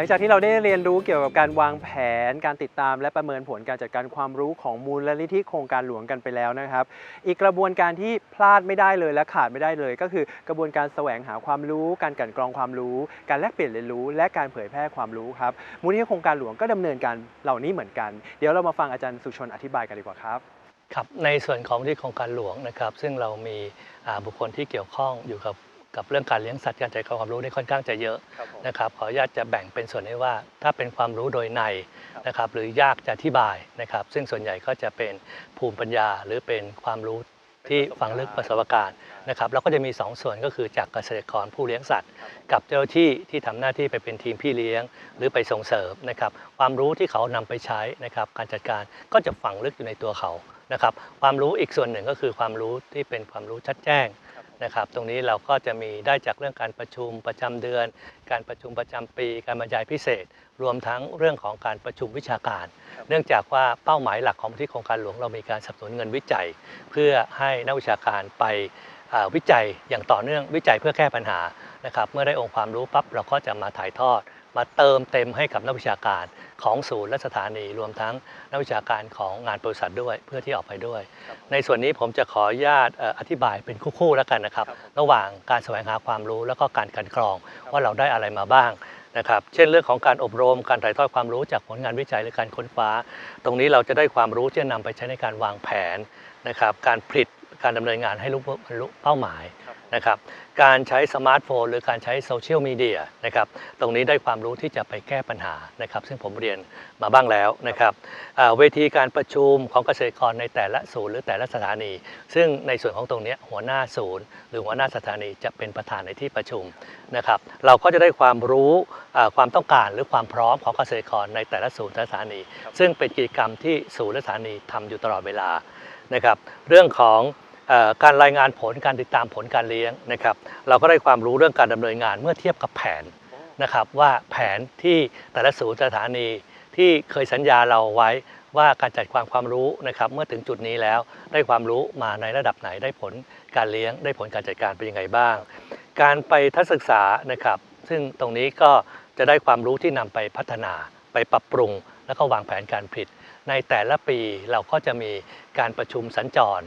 หลังจากที่เราได้เรียนรู้เกี่ยวกับการวางแผน การติดตาม และประเมินผลการจัดการความรู้ของมูลนิธิโครงการหลวงกันไปแล้วนะครับ อีกกระบวนการที่พลาดไม่ได้เลยและขาดไม่ได้เลย ก็คือกระบวนการแสวงหาความรู้ การกลันกรองความรู้ การแลกเปลี่ยนเรียนรู้ และการเผยแพร่ความรู้ครับมูลนิธิโครงการหลวงก็ดำเนินการเหล่านี้เหมือนกัน เดี๋ยวเรามาฟังอาจารย์สุชนอธิบายกันดีกว่าครับครับในส่วนของที่โครงการหลวงนะครับ ซึ่งเรามีอาบุคคลที่เกี่ยวข้องอยู่กับ กับเรื่องการเลี้ยงสัตว์การจัดการความรู้ได้ค่อนข้างจะเยอะนะครับขออนุญาตจะแบ่งเป็นส่วนให้ว่าถ้าเป็นความรู้โดยในนะครับหรือยากจะอธิบายนะครับ ซึ่งส่วนใหญ่ก็จะเป็นภูมิปัญญาหรือเป็นความรู้ที่ฝังลึกประสบการณ์นะครับแล้วก็จะมี 2 ส่วนก็คือจากเกษตรกรผู้เลี้ยงสัตว์ กับเจ้าหน้าที่ที่ทำหน้าที่ไปเป็นทีมพี่เลี้ยง หรือไปส่งเสริมนะครับความรู้ที่เขานำไปใช้นะครับการจัดการก็จะฝังลึกอยู่ในตัวเขานะครับความรู้อีกส่วนหนึ่งก็คือความรู้ที่เป็นความรู้ชัดแจ้ง นะครับ ตรงนี้เราก็จะมีได้จากเรื่องการประชุมประจำเดือน การประชุมประจำปี การบรรยายพิเศษ รวมทั้งเรื่องของการประชุมวิชาการ เนื่องจากว่าเป้าหมายหลักของที่โครงการหลวงเรามีการสนับสนุนเงินวิจัย เพื่อให้นักวิชาการไปอ่าวิจัยอย่างต่อเนื่องวิจัยเพื่อแก้ปัญหานะครับ เมื่อได้องค์ความรู้ปั๊บเราก็จะมาถ่ายทอด มาเติมเต็มให้กับนักวิชาการของศูนย์และสถานีรวมทั้งนักวิชาการของงานบริษัทด้วยเพื่อที่ออกไปด้วย ในส่วนนี้ผมจะขออนุญาตเอ่ออธิบายเป็นคู่ๆแล้วกันนะครับ ระหว่างการแสวงหาความรู้แล้วก็การกลันกรองว่าเราได้อะไรมาบ้างนะครับเช่นเรื่องของการอบรมการถ่ายทอดความรู้จากผลงานวิจัยหรือการค้นคว้า ตรงนี้เราจะได้ความรู้ที่จะนำไปใช้ในการวางแผนนะครับการผลิต การดำเนินงานให้รู้บรรลุเป้าหมายนะครับ การใช้สมาร์ทโฟน หรือการใช้โซเชียลมีเดียนะครับ ตรงนี้ได้ความรู้ที่จะไปแก้ปัญหานะครับ ซึ่งผมเรียนมาบ้างแล้วนะครับอ่าเวทีการประชุมของเกษตรกรในแต่ละศูนย์หรือแต่ละสถานี ซึ่งในส่วนของตรงเนี้ยหัวหน้าศูนย์ หรือหัวหน้าสถานีจะเป็นประธานในที่ประชุมนะครับ เราก็จะได้ความรู้อ่าความต้องการหรือความพร้อมของเกษตรกรในแต่ละศูนย์และสถานี ซึ่งเป็นกิจกรรมที่ศูนย์และสถานีทำอยู่ตลอดเวลานะครับ เรื่องของเออ การรายงานผลการติดตามผลการเลี้ยงนะครับ เราก็ได้ความรู้เรื่องการดำเนินงานเมื่อเทียบกับแผนนะครับว่าแผนที่แต่ละศูนย์สถานีที่เคยสัญญาเราไว้ว่าการจัดความความรู้นะครับเมื่อถึงจุดนี้แล้วได้ความรู้มาในระดับไหนได้ผลการเลี้ยง ได้ผลการจัดการเป็นยังไงบ้าง การไปทัศนศึกษานะครับ ซึ่งตรงนี้ก็จะได้ความรู้ที่นำไปพัฒนาไปปรับปรุง แล้วก็วางแผนการผลิต ในแต่ละปีเราก็จะมีการประชุมสัญจร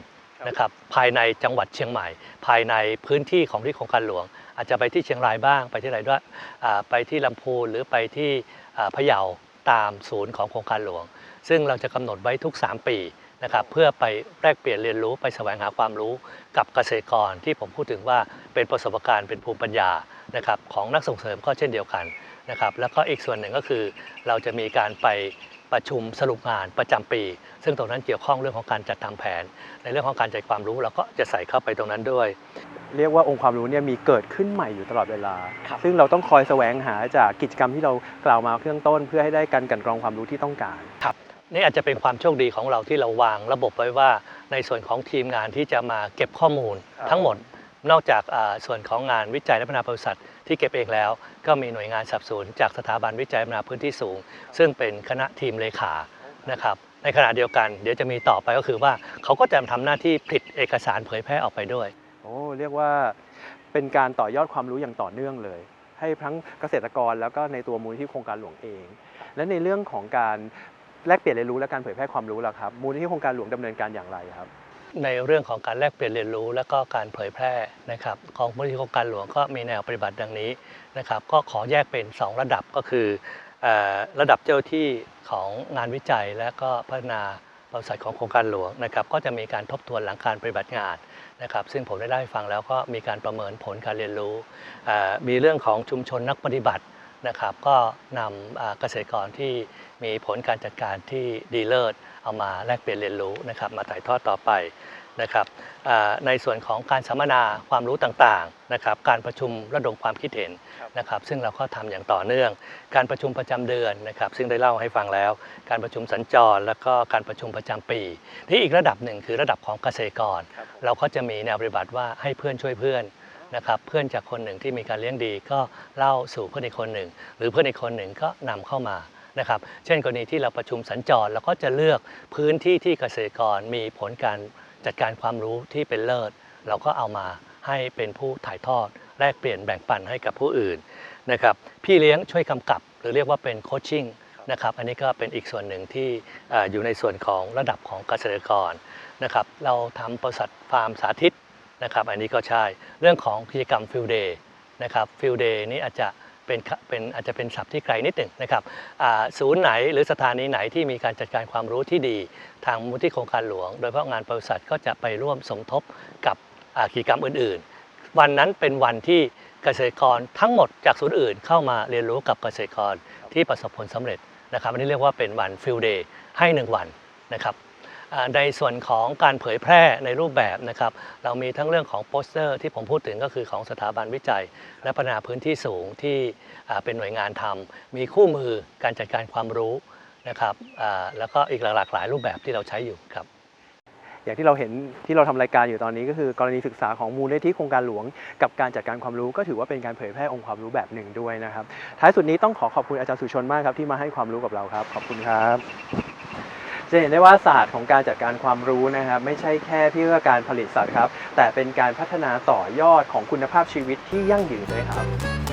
นะครับภายในจังหวัดเชียงใหม่ ภายในพื้นที่ของที่โครงการหลวง อาจจะไปที่เชียงรายบ้างไปที่ไหนด้วยไปที่ลำพูนหรือไปที่พะเยาตามศูนย์ของโครงการหลวง ซึ่งเราจะกำหนดไว้ทุก 3 ปีนะครับเพื่อไปแลกเปลี่ยนเรียนรู้ไปแสวงหาความรู้กับเกษตรกรที่ผมพูดถึงว่าเป็นประสบการณ์เป็นภูมิปัญญานะครับของนักส่งเสริมก็เช่นเดียวกันนะครับแล้วก็อีกส่วนหนึ่งก็คือเราจะมีการไป ประชุมสรุปงานประจำปี ซึ่งตรงนั้นเกี่ยวข้องเรื่องของการจัดทำแผน ในเรื่องของการจัดความรู้เราก็จะใส่เข้าไปตรงนั้นด้วย เรียกว่าองค์ความรู้เนี่ยมีเกิดขึ้นใหม่อยู่ตลอดเวลาครับซึ่งเราต้องคอยแสวงหาจากกิจกรรมที่เรากล่าวมาเบื้องต้น เพื่อให้ได้การกลันกรองความรู้ที่ต้องการครับนี่อาจจะเป็นความโชคดีของเราที่เราวางระบบไว้ว่า ในส่วนของทีมงานที่จะมาเก็บข้อมูลครับทั้งหมด นอกจากส่วนของงานวิจัยและพัฒนาบริษัทที่เก็บเองแล้ว ก็มีหน่วยงานสนับสนุนจากสถาบันวิจัยพัฒนาพื้นที่สูง ซึ่งเป็นคณะทีมเลขานะครับในขณะเดียวกันเดี๋ยวจะมีต่อไปก็คือว่าเขาก็จะทำหน้าที่ผลิตเอกสารเผยแพร่ออกไปด้วยโอ้เรียกว่าเป็นการต่อยอดความรู้อย่างต่อเนื่องเลย ให้ทั้งเกษตรกรแล้วก็ในตัวมูลที่โครงการหลวงเอง และในเรื่องของการแลกเปลี่ยนเรียนรู้และการเผยแพร่ความรู้ล่ะครับ มูลที่โครงการหลวงดำเนินการอย่างไรครับ ในเรื่องของการแลกเปลี่ยนเรียนรู้ และก็การเผยแพร่นะครับของมูลนิธิโครงการหลวงก็มีแนวปฏิบัติดังนี้นะครับก็ขอแยกเป็น 2 ระดับก็คืออระดับเจ้าที่ของงานวิจัยและก็พัฒนาบริษัทของโครงการหลวงนะครับก็จะมีการทบทวนหลังการปฏิบัติงานนะครับซึ่งผมได้เล่าให้ฟังแล้วก็มีการประเมินผลการเรียนรู้ มีเรื่องของชุมชนนักปฏิบัติ นะครับ ก็นำอ่าเกษตรกรที่มีผลการจัดการที่ดีเลิศเอามาแลกเปลี่ยนเรียนรู้นะครับ มาถ่ายทอดต่อไปนะครับอ่าในส่วนของการสัมมนาความรู้ต่างๆนะครับการประชุมระดมความคิดเห็นครับนะครับ ซึ่งเราก็ทำอย่างต่อเนื่อง การประชุมประจำเดือนนะครับ ซึ่งได้เล่าให้ฟังแล้ว การประชุมสัญจร แล้วก็การประชุมประจำปี ที่อีกระดับหนึ่งคือระดับของเกษตรกรครับเราก็จะมีแนวปฏิบัติว่าให้เพื่อนช่วยเพื่อน นะครับเพื่อนจากคนหนึ่งที่มีการเลี้ยงดี ก็เล่าสู่เพื่อนอีกคนหนึ่ง หรือเพื่อนอีกคนหนึ่งก็นำเข้ามานะครับ เช่นกรณีที่เราประชุมสัญจรเราก็จะเลือกพื้นที่ที่เกษตรกรมีผลการจัดการความรู้ที่เป็นเลิศ เราก็เอามาให้เป็นผู้ถ่ายทอดแลกเปลี่ยนแบ่งปันให้กับผู้อื่นนะครับพี่เลี้ยงช่วยกำกับ หรือเรียกว่าเป็นโคชชิ่งนะครับอันนี้ก็เป็นอีกส่วนหนึ่งที่อยู่ในส่วนของระดับของเกษตรกรนะครับเราทำบริษัทฟาร์มสาธิต นะครับอันนี้ก็ใช่เรื่องของกิจกรรมฟิลเดย์นะครับฟิลเดย์นี้อาจจะเป็นเป็นอาจจะเป็นศัพท์ที่ไกลนิดหนึ่งนะครับศูนย์ไหนหรือสถานีไหนที่มีการจัดการความรู้ที่ดี ทางมูลที่โครงการหลวง โดยเฉพาะงานบริษัทก็จะไปร่วมสมทบกับกิจกรรมอื่น ๆ วันนั้นเป็นวันที่เกษตรกรทั้งหมดจากศูนย์อื่นเข้ามาเรียนรู้กับเกษตรกรที่ประสบผลสำเร็จนะครับอันนี้เรียกว่าเป็นวันฟิลเดย์ให้หนึ่งวันนะครับ ในส่วนของการเผยแพร่ในรูปแบบนะครับ เรามีทั้งเรื่องของโปสเตอร์ที่ผมพูดถึงก็คือของสถาบันวิจัย และพัฒนาพื้นที่สูงที่เป็นหน่วยงานทำมีคู่มือการจัดการความรู้นะครับแล้วก็อีกหลากหลายรูปแบบที่เราใช้อยู่ครับอย่างที่เราเห็นที่เราทำรายการอยู่ตอนนี้ก็คือกรณีศึกษาของมูลนิธิโครงการหลวง กับการจัดการความรู้ก็ถือว่าเป็นการเผยแพร่องค์ความรู้แบบหนึ่งด้วยนะครับท้ายสุดนี้ต้องขอขอบคุณอาจารย์สุชนมากครับที่มาให้ความรู้กับเราครับ ขอบคุณครับ จะเห็นได้ว่าศาสตร์ของการจัดการความรู้นะครับ ไม่ใช่แค่เพื่อการผลิตสัตว์ครับ แต่เป็นการพัฒนาต่อยอดของคุณภาพชีวิตที่ยั่งยืนด้วยครับ